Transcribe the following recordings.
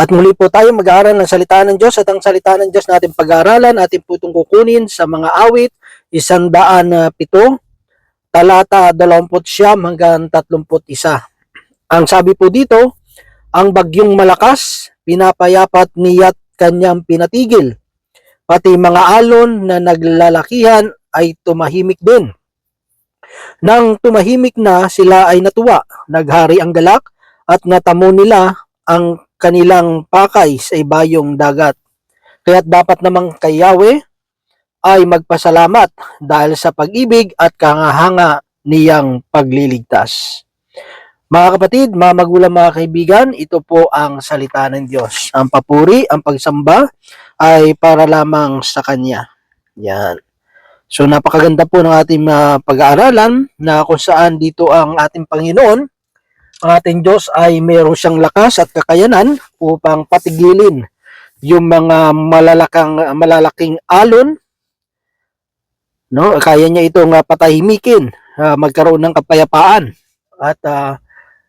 At muli po tayo mag-aaral ng salita ng Diyos at ang salita ng Diyos natin pag-aaralan atin po itong kukunin sa mga awit, isandaan pito, talata 20 hanggang 31. Ang sabi po dito, ang bagyong malakas, pinapayapat niya't kanyang pinatigil. Pati mga alon na naglalakihan ay tumahimik din. Nang tumahimik na, sila ay natuwa. Naghari ang galak at natamo nila ang kanilang pakay sa ibayong dagat. Kaya't dapat namang kay Yahweh ay magpasalamat dahil sa pag-ibig at kangahanga niyang pagliligtas. Mga kapatid, mga magulang, mga kaibigan, ito po ang salita ng Diyos. Ang papuri, ang pagsamba ay para lamang sa Kanya. Yan. So napakaganda po ng ating ah, pag-aaralan na kung saan dito ang ating Panginoon, ang ating Diyos ay mayroon siyang lakas at kakayanan upang patigilin yung mga malalakang malalaking alon. No kaya niya itong uh, patahimikin ah, magkaroon ng kapayapaan. At ah,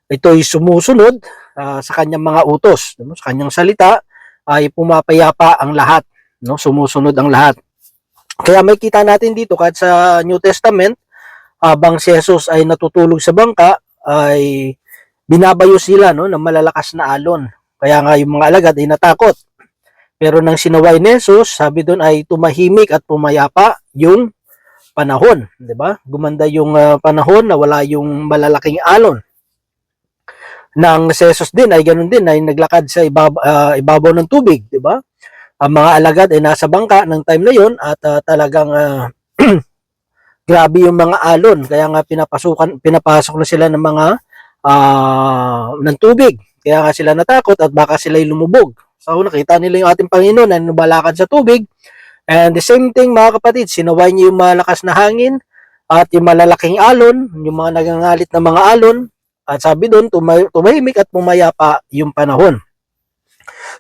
ito'y sumusunod ah, sa kanyang mga utos. No? sa kanyang salita ay pumapayapa ang lahat. No sumusunod ang lahat. Kaya may kita natin dito kahit sa New Testament habang si Jesus ay natutulog sa bangka ay binabayo sila no ng malalakas na alon. Kaya nga yung mga alagad ay natakot. Pero nang sinaway ni Jesus, sabi doon ay tumahimik at pumayapa yung panahon, 'di ba? Gumanda yung ah, panahon na wala yung malalaking alon. Nang si Jesus din ay ganun din ay naglakad sa ibab- ah, ibabaw ng tubig, 'di ba? Ang mga alagad ay nasa bangka ng time na yon at ah, talagang ah, grabe yung mga alon kaya nga pinapasukan pinapasok na sila ng mga ah ng tubig. Kaya nga sila natakot at baka sila'y lumubog. So nakita nila yung ating Panginoon na nubalakad sa tubig. And the same thing mga kapatid, sinaway niya yung malakas na hangin at yung malalaking alon, yung mga nagangalit na mga alon. At sabi doon, tumay- tumahimik at pumayapa yung panahon.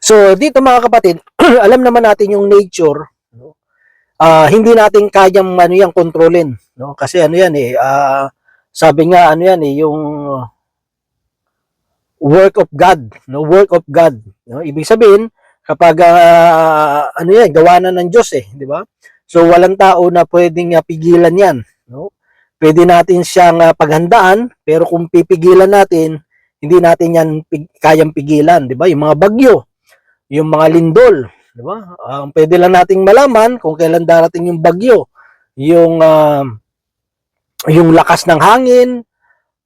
So dito mga kapatid, alam naman natin yung nature, no? Ah, hindi natin kayang ano yan kontrolin, no? Kasi ano yan eh, ah, sabi nga ano yan eh, yung work of God, no work of God, no ibig sabihin kapag ah, ano yan gawa na ng Diyos eh, di ba? So walang tao na pwedeng ah, pigilan 'yan, no? Pwede natin siyang ah, paghandaan, pero kung pipigilan natin, hindi natin 'yan pig- kayang pigilan, di ba? Yung mga bagyo, yung mga lindol, di ba? Ang pwede lang nating malaman kung kailan darating yung bagyo, yung ah, yung lakas ng hangin,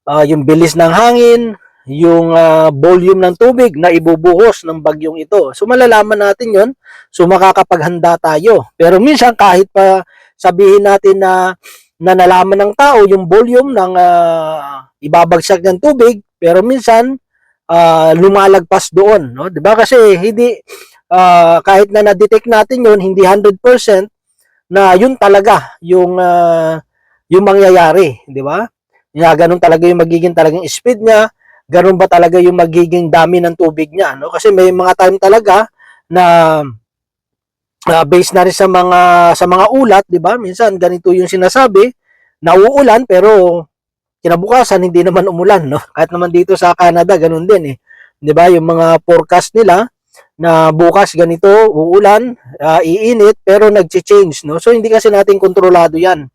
ah, yung bilis ng hangin, yung ah, volume ng tubig na ibubuhos ng bagyong ito. So malalaman natin 'yon. So makakapaghanda tayo. Pero minsan kahit pa sabihin natin na na nalaman ng tao yung volume ng ah, ibabagsak ng tubig, pero minsan ah, lumalagpas doon, no? 'Di ba? Kasi hindi ah, kahit na na-detect natin 'yon, hindi 100% na yun talaga yung ah, yung mangyayari, 'di ba? Nga ganun talaga yung magiging talagang speed niya, ganun ba talaga yung magiging dami ng tubig niya, no? Kasi may mga time talaga na uh, based na rin sa mga sa mga ulat, 'di ba? Minsan ganito yung sinasabi, nauulan pero kinabukasan hindi naman umulan, no? Kahit naman dito sa Canada ganun din eh. 'Di ba? Yung mga forecast nila na bukas ganito uulan, ah, iinit pero nagche-change, no? So hindi kasi natin kontrolado 'yan.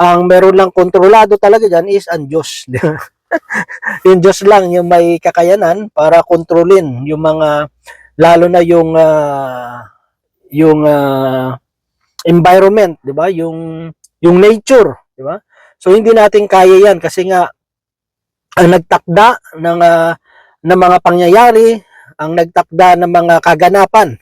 Ang meron lang kontrolado talaga diyan is ang Diyos. yung Diyos lang yung may kakayanan para kontrolin yung mga lalo na yung ah, yung ah, environment, 'di ba? Yung yung nature, 'di ba? So hindi natin kaya 'yan kasi nga ang nagtakda ng ah, ng mga pangyayari, ang nagtakda ng mga kaganapan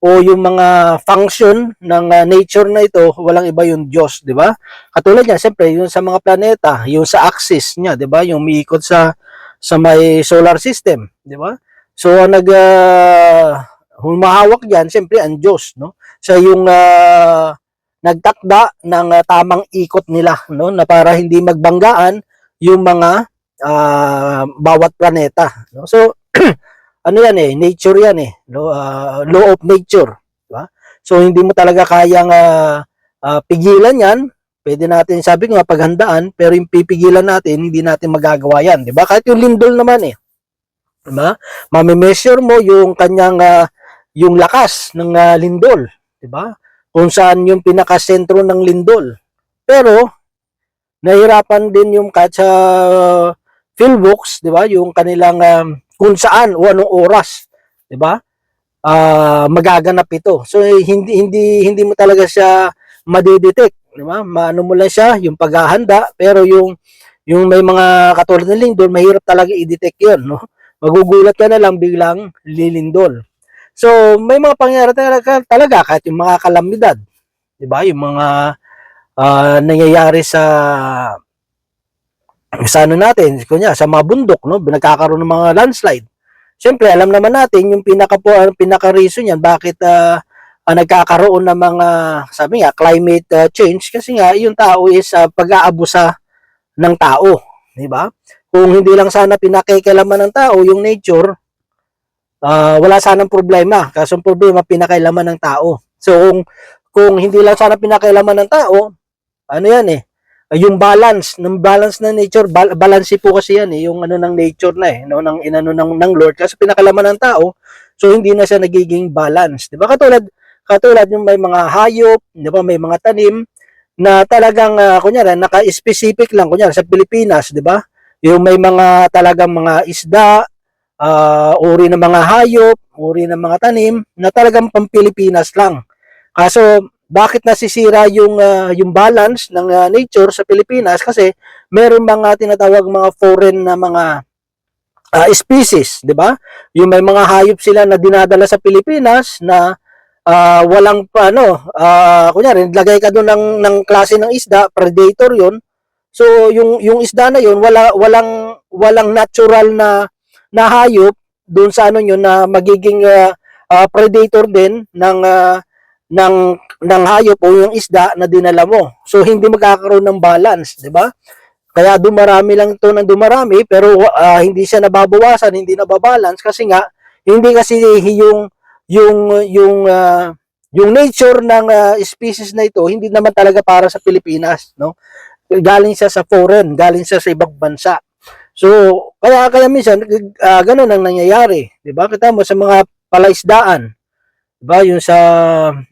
o yung mga function ng ah, nature na ito, walang iba yung Diyos, 'di ba? Katulad niya, siyempre, yung sa mga planeta, yung sa axis niya, 'di ba? Yung umiikot sa sa may solar system, 'di ba? So ang nag ah, humahawak diyan, siyempre ang Diyos, no? Siya yung ah, nagtakda ng ah, tamang ikot nila, no? Na para hindi magbanggaan yung mga ah, bawat planeta, no? So ano yan eh, nature yan eh, no? Ah, law of nature, 'di ba? So hindi mo talaga kayang ah, ah, pigilan 'yan, pwede natin sabi nga paghandaan pero yung pipigilan natin hindi natin magagawa yan di ba kahit yung lindol naman eh Diba? Mami-measure mo yung kanyang ah, yung lakas ng ah, lindol, 'di ba? Kung saan yung pinakasentro ng lindol. Pero nahirapan din yung kahit sa Philbooks, 'di ba? Yung kanilang um, kung saan o anong oras, 'di ba? Ah, magaganap ito. So hindi hindi hindi mo talaga siya madidetect, 'di ba? Maano mo lang siya yung paghahanda, pero yung yung may mga katulad ng lindol, mahirap talaga i-detect 'yon, no? Magugulat ka na lang biglang lilindol. So, may mga pangyayari talaga, talaga kahit yung mga kalamidad, 'di ba? Yung mga ah, nangyayari sa sa ano natin, kunya sa mga bundok, no? Nagkakaroon ng mga landslide. Siyempre, alam naman natin yung pinaka po ang pinaka reason yan bakit ah, ah, nagkakaroon ng mga sabi nga climate ah, change kasi nga yung tao is ah, pag-aabusa ng tao, di ba? Kung hindi lang sana pinakikialaman ng tao yung nature, ah, wala sanang problema. Kaso ang problema pinakailaman ng tao. So kung kung hindi lang sana pinakailaman ng tao, ano yan eh, yung balance, ng balance ng nature, bal- balance po kasi yan eh, yung ano ng nature na eh, no, ng inano ng, ng Lord kasi pinakalaman ng tao, so hindi na siya nagiging balance. 'Di ba? Katulad katulad yung may mga hayop, 'di ba, may mga tanim na talagang uh, kunyari naka-specific lang kunyari sa Pilipinas, 'di ba? Yung may mga talagang mga isda, ah, uri ng mga hayop, uri ng mga tanim na talagang pang-Pilipinas lang. Kaso bakit nasisira yung ah, yung balance ng ah, nature sa Pilipinas kasi meron mga tinatawag mga foreign na mga ah, species, 'di ba? Yung may mga hayop sila na dinadala sa Pilipinas na ah, walang ano, ah kunyari lagay ka doon ng ng klase ng isda, predator 'yon. So yung yung isda na 'yon wala walang walang natural na na hayop doon sa ano yun na magiging ah, ah, predator din ng ah, ng ng hayop o yung isda na dinala mo. So hindi magkakaroon ng balance, 'di ba? Kaya dumarami lang ito ng dumarami pero ah, hindi siya nababawasan, hindi nababalance kasi nga hindi kasi yung yung yung ah, yung nature ng ah, species na ito hindi naman talaga para sa Pilipinas, no? Galing siya sa foreign, galing siya sa ibang bansa. So, kaya kaya minsan ah, ganun ang nangyayari, 'di ba? Kita mo sa mga palaisdaan, 'di ba? Yung sa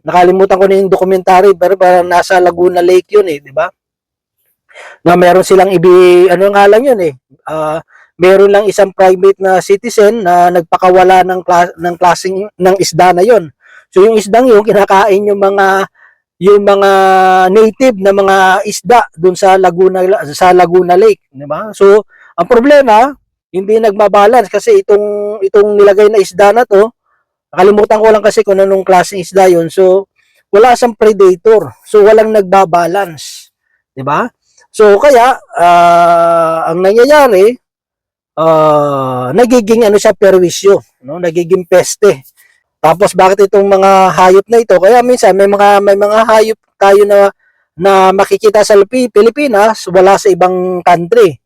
nakalimutan ko na yung documentary pero parang nasa Laguna Lake 'yun eh, 'di ba? Na meron silang ibi ano nga lang 'yun eh. Ah, meron lang isang private na citizen na nagpakawala ng kla- ng klaseng ng isda na 'yon. So yung isdang 'yun kinakain yung mga yung mga native na mga isda doon sa Laguna sa Laguna Lake, 'di ba? So ang problema, hindi nagmabalance kasi itong itong nilagay na isda na to, nakalimutan ko lang kasi kung anong klaseng isda 'yon. So wala siyang predator. So walang nagbabalance, ba? So kaya ah, ang nangyayari ah, nagiging ano siya perwisyo, no? Nagiging peste. Tapos bakit itong mga hayop na ito? Kaya minsan may mga may mga hayop tayo na na makikita sa Pi- Pilipinas wala sa ibang country.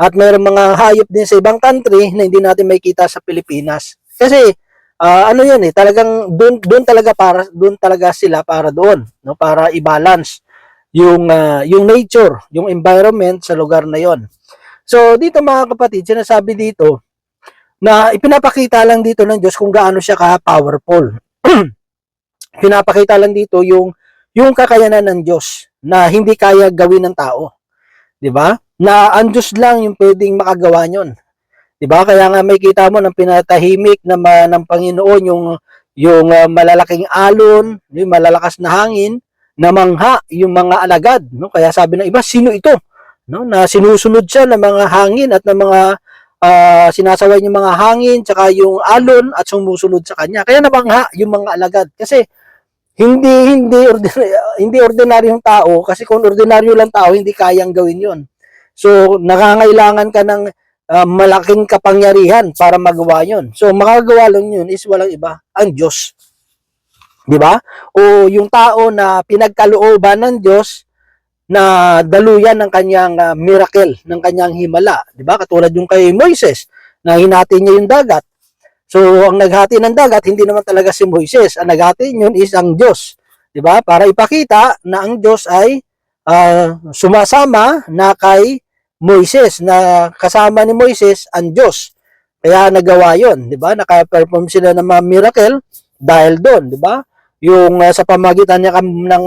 At mayroong mga hayop din sa ibang country na hindi natin makikita sa Pilipinas. Kasi ah, ano 'yun eh, talagang doon doon talaga para doon talaga sila para doon, no? Para i-balance yung ah, yung nature, yung environment sa lugar na 'yon. So dito mga kapatid, sinasabi dito na ipinapakita lang dito ng Diyos kung gaano siya ka-powerful. Pinapakita lang dito yung yung kakayanan ng Diyos na hindi kaya gawin ng tao. 'Di ba? Na ang Diyos lang yung pwedeng makagawa niyon. 'Di ba? Kaya nga may kita mo ng pinatahimik na ma, ng Panginoon yung yung ah, malalaking alon, yung malalakas na hangin, na mangha yung mga alagad, no? Kaya sabi ng iba, sino ito? No? Na sinusunod siya ng mga hangin at ng mga ah, sinasaway yung mga hangin tsaka yung alon at sumusunod sa kanya. Kaya nabangha yung mga alagad kasi hindi hindi ordinary, hindi ordinaryong tao kasi kung ordinaryo lang tao hindi kayang gawin 'yon. So nakangailangan ka ng ah, malaking kapangyarihan para magawa 'yon. So makagawa lang 'yun is walang iba, ang Diyos. 'Di ba? O yung tao na pinagkalooban ng Diyos na daluyan ng kanyang ah, miracle, ng kanyang himala, 'di ba? Katulad yung kay Moises na hinati niya yung dagat. So, ang naghati ng dagat hindi naman talaga si Moises. Ang naghati yun is ang Diyos, 'di ba? Para ipakita na ang Diyos ay ah, sumasama na kay Moises, na kasama ni Moises ang Diyos. Kaya nagawa 'yon, 'di ba? Naka-perform sila ng mga miracle dahil doon, 'di ba? Yung uh, sa pamagitan niya ng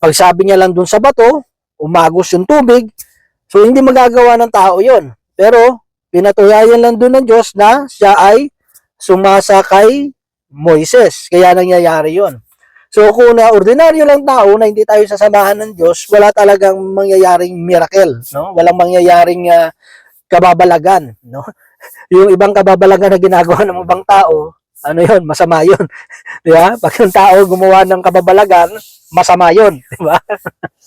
pagsabi niya lang doon sa bato, umagos yung tubig. So hindi magagawa ng tao 'yon. Pero pinatunayan lang doon ng Diyos na siya ay sumasa kay Moises. Kaya nangyayari 'yon. So kung na ordinaryo lang tao na hindi tayo sasamahan ng Diyos, wala talagang mangyayaring miracle, no? Walang mangyayaring ah, kababalagan, no? Yung ibang kababalagan na ginagawa ng ibang tao, ano 'yon, masama 'yon. 'Di ba? Pag yung tao gumawa ng kababalagan, masama 'yon, 'di ba?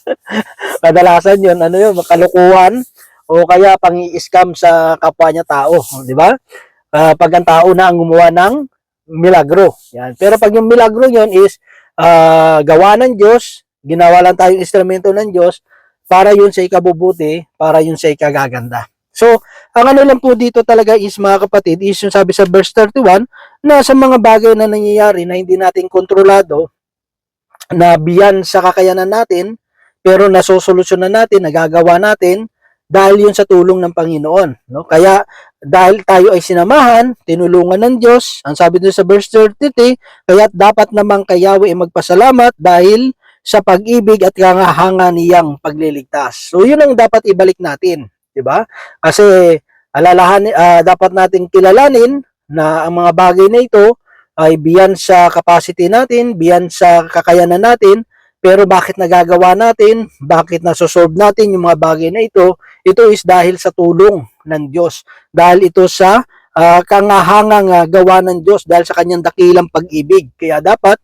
Kadalasan 'yon, ano 'yon, kalukuhan o kaya pangi-scam sa kapwa niya tao, 'di ba? Ah, pag ang tao na ang gumawa ng milagro. Yan. Pero pag yung milagro 'yon is ah, gawa ng Diyos, ginawa lang tayong instrumento ng Diyos para yun sa ikabubuti, para yun sa ikagaganda. So, ang ano lang po dito talaga is mga kapatid, is yung sabi sa verse 31, na sa mga bagay na nangyayari na hindi natin kontrolado, na biyan sa kakayanan natin, pero nasosolusyonan natin, nagagawa natin, dahil yun sa tulong ng Panginoon. No? Kaya, dahil tayo ay sinamahan, tinulungan ng Diyos, ang sabi doon sa verse 33, kaya dapat namang kayawi ay magpasalamat dahil sa pag-ibig at kangahanga niyang pagliligtas. So, yun ang dapat ibalik natin. 'di ba? Kasi alalahan ah, dapat nating kilalanin na ang mga bagay na ito ay biyan sa capacity natin, biyan sa kakayanan natin, pero bakit nagagawa natin, bakit nasosolve natin yung mga bagay na ito, ito is dahil sa tulong ng Diyos. Dahil ito sa ah, kangahangang ah, gawa ng Diyos dahil sa kanyang dakilang pag-ibig. Kaya dapat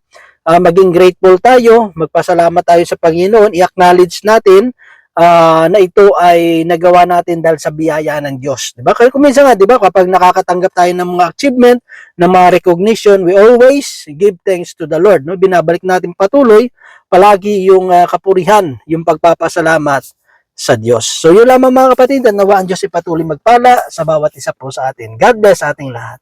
ah, maging grateful tayo, magpasalamat tayo sa Panginoon, i-acknowledge natin ah, na ito ay nagawa natin dahil sa biyaya ng Diyos. 'Di ba? Kaya kuminsan nga, 'di ba, kapag nakakatanggap tayo ng mga achievement, ng mga recognition, we always give thanks to the Lord, no? Binabalik natin patuloy palagi yung ah, kapurihan, yung pagpapasalamat sa Diyos. So yun lamang mga kapatid, at nawa ang Diyos ipatuloy magpala sa bawat isa po sa atin. God bless sa ating lahat.